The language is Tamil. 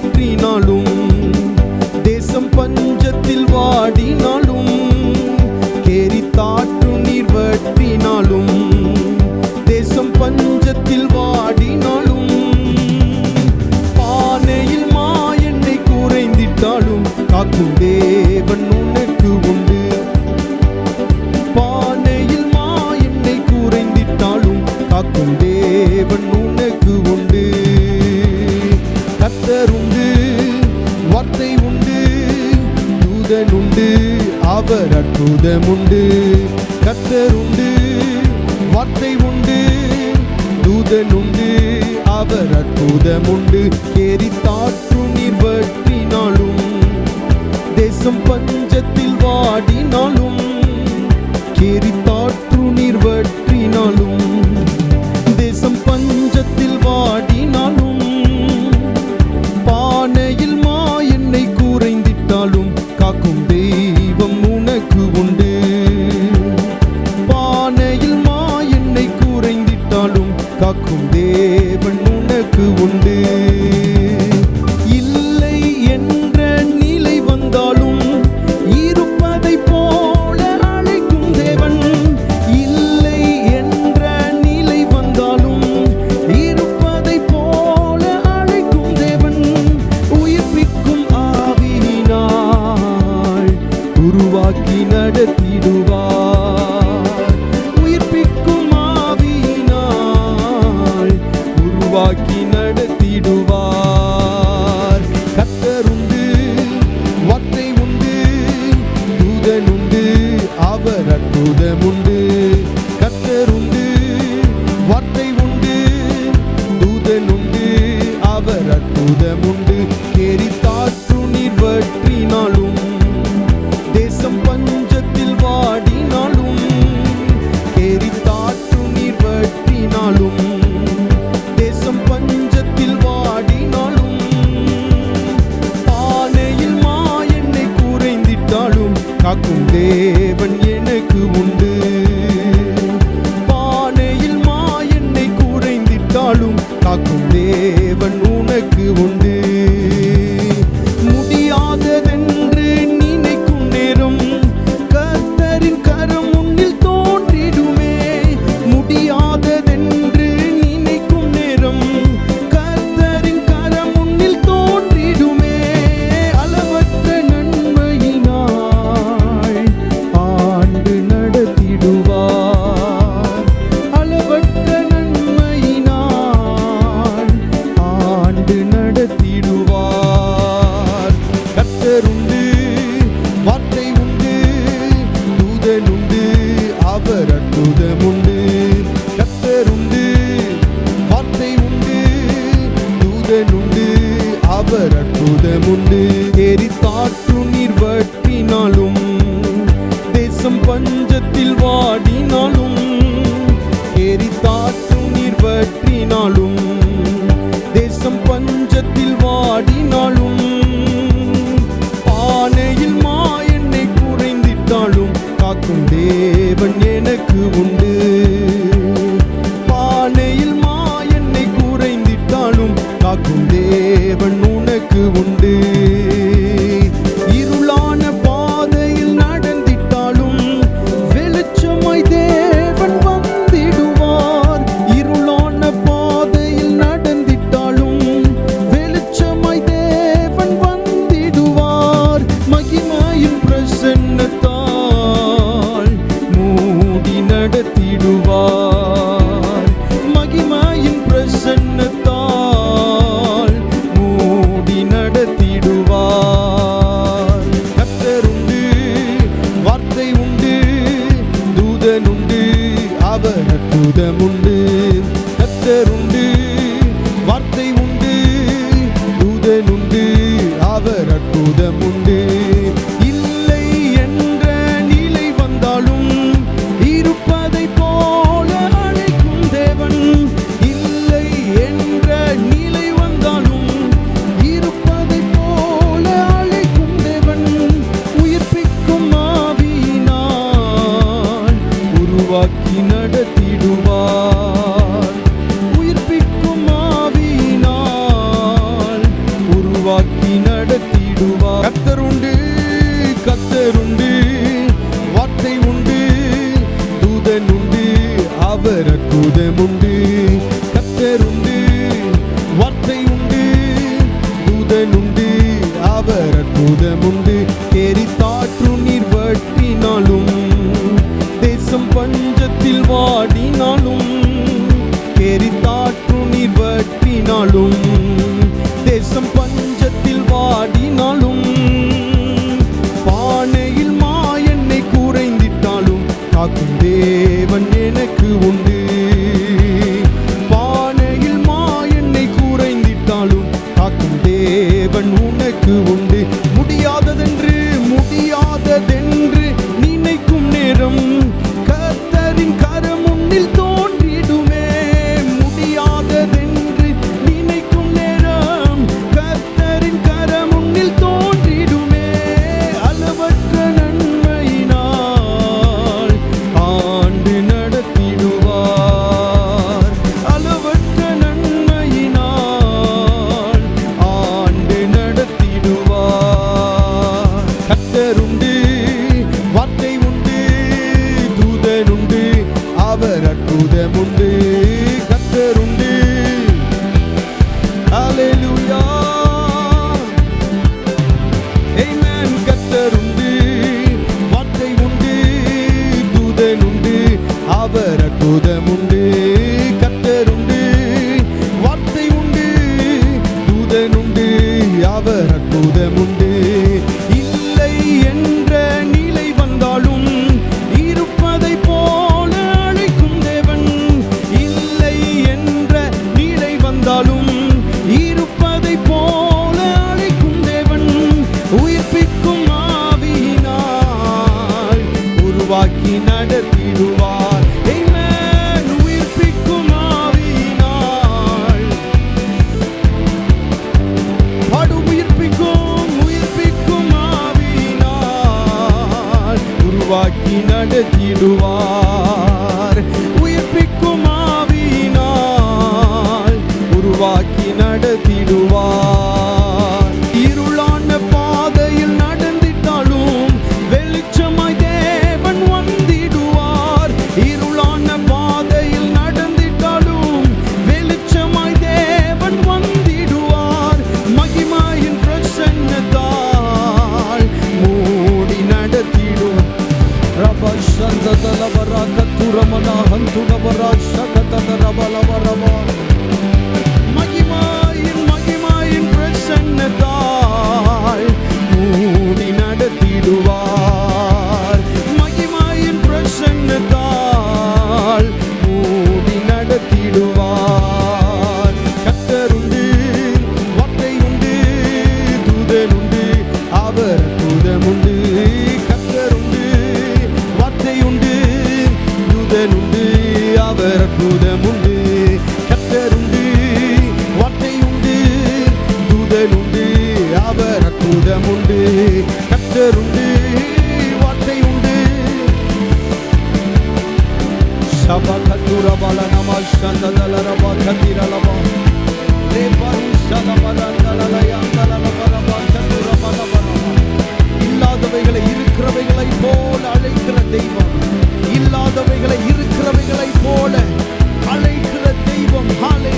பற்றினாலும் தேசம் பஞ்சத்தில் வாடினாலும் கேரி தாற்று நீர் வற்றினாலும் தேசம் பஞ்சத்தில் வாடினாலும் பானையில் மா என்னை குறைந்திட்டாலும் காக்கும் தேவன் விடுதலுண்டு அவர் அற்புதமுண்டு. எரித்தாற்று நீர் வற்றினாலும் தேசம் பஞ்சத்தில் வாடினாலும் கேரித்தாற்று நீர் வற்றினாலும் காக்கி நடத்திடும் de உண்டு. எரித்தாற்று நீர் வட்டினாலும் தேசம் பஞ்சத்தில் வாடினாலும் எரித்தாற்று நீர் வட்டினாலும் தேசம் பஞ்சத்தில் வாடினாலும் பானையில் மாயெண்ணை குறைந்திட்டாலும் காக்கும் தேவன் நடத்திடுவார். உயிர்ப்பிக்கும் ஆவியினால் படு உயிர்ப்பிக்கும் உயிர்ப்பிக்கும் ஆவியினால் உருவாக்கி நடத்திடுவார். உயிர்ப்பிக்கும் ஆவியினால் உருவாக்கி அவர் அற்புதமுண்டு கத்தருண்டு வார்த்தை உண்டு தூதன் உண்டு அவர் அற்புதமுண்டு கத்தருண்டு வார்த்தை உண்டு சபா கத்துர பல நம சந்ததல ரப கத்திர லப. ரே பரு கத்துர பல இல்லாதவைகளை இருக்கிறவைகளை போல் அழைக்கிற தெய்வம். இல்லாதவைகளை இருக்கிறவைகளை போல அழைக்கிற தெய்வம். ஹாலே